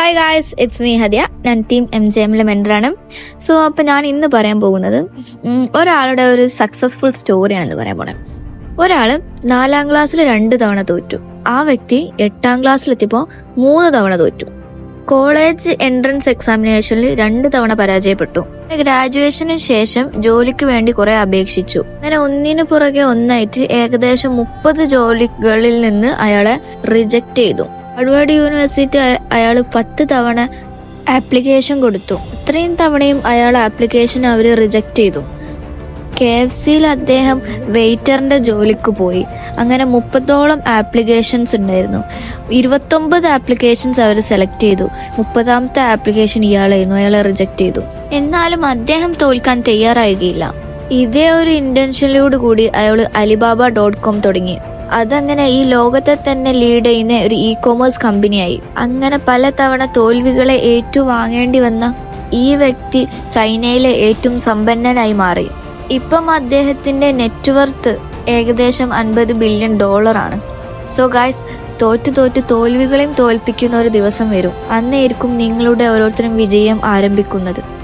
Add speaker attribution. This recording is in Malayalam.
Speaker 1: Hi guys it's me Hadiya ഞാൻ ടീം എം ജെ എമ്മിലെ മെന്ററാണ് സോ അപ്പോൾ ഞാൻ ഇന്ന് പറയാൻ പോകുന്നത് ഒരാളുടെ ഒരു സക്സസ്ഫുൾ സ്റ്റോറിയാണെന്ന് പറയാൻ പോണേ. ഒരാൾ നാലാം ക്ലാസ്സിൽ രണ്ട് തവണ തോറ്റു. ആ വ്യക്തി എട്ടാം ക്ലാസ്സിലെത്തിയപ്പോൾ മൂന്ന് തവണ തോറ്റു. കോളേജ് എൻട്രൻസ് എക്സാമിനേഷനിൽ രണ്ട് തവണ പരാജയപ്പെട്ടു. ഗ്രാജുവേഷന് ശേഷം ജോലിക്ക് വേണ്ടി കുറെ അപേക്ഷിച്ചു. അങ്ങനെ ഒന്നിനു പുറകെ ഒന്നായിട്ട് ഏകദേശം മുപ്പത് ജോലികളിൽ നിന്ന് അയാളെ റിജക്ട് ചെയ്തു. ഹാർഡ്വേർഡ് യൂണിവേഴ്സിറ്റി അയാൾ പത്ത് തവണ ആപ്ലിക്കേഷൻ കൊടുത്തു. ഇത്രയും തവണയും അയാൾ ആപ്ലിക്കേഷൻ അവർ റിജക്റ്റ് ചെയ്തു. കെ എഫ് സിയിൽ അദ്ദേഹം വെയിറ്ററിന്റെ ജോലിക്ക് പോയി. അങ്ങനെ മുപ്പതോളം ആപ്ലിക്കേഷൻസ് ഉണ്ടായിരുന്നു. ഇരുപത്തൊമ്പത് ആപ്ലിക്കേഷൻസ് അവർ സെലക്ട് ചെയ്തു. മുപ്പതാമത്തെ ആപ്ലിക്കേഷൻ ഇയാളായിരുന്നു. അയാളെ റിജക്റ്റ് ചെയ്തു. എന്നാലും അദ്ദേഹം തോൽക്കാൻ തയ്യാറാകുകയില്ല. ഇതേ ഒരു ഇന്റൻഷനിലൂടെ കൂടി അയാൾ അലിബാബ ഡോട്ട് കോം തുടങ്ങി. അതങ്ങനെ ഈ ലോകത്തെ തന്നെ ലീഡ് ചെയ്യുന്ന ഒരു ഇ കോമേഴ്സ് കമ്പനിയായി അങ്ങനെ പലതവണ തോൽവികളെ ഏറ്റുവാങ്ങേണ്ടി വന്ന ഈ വ്യക്തി ചൈനയിലെ ഏറ്റവും സമ്പന്നനായി മാറി. ഇപ്പം അദ്ദേഹത്തിന്റെ നെറ്റ്വർത്ത് ഏകദേശം അൻപത് ബില്യൺ ഡോളറാണ് സോ ഗായ്സ് തോറ്റു തോറ്റു തോൽവികളെയും തോൽപ്പിക്കുന്ന ഒരു ദിവസം വരും. അന്നേരിക്കും നിങ്ങളുടെ ഓരോരുത്തരും വിജയം ആരംഭിക്കുന്നത്.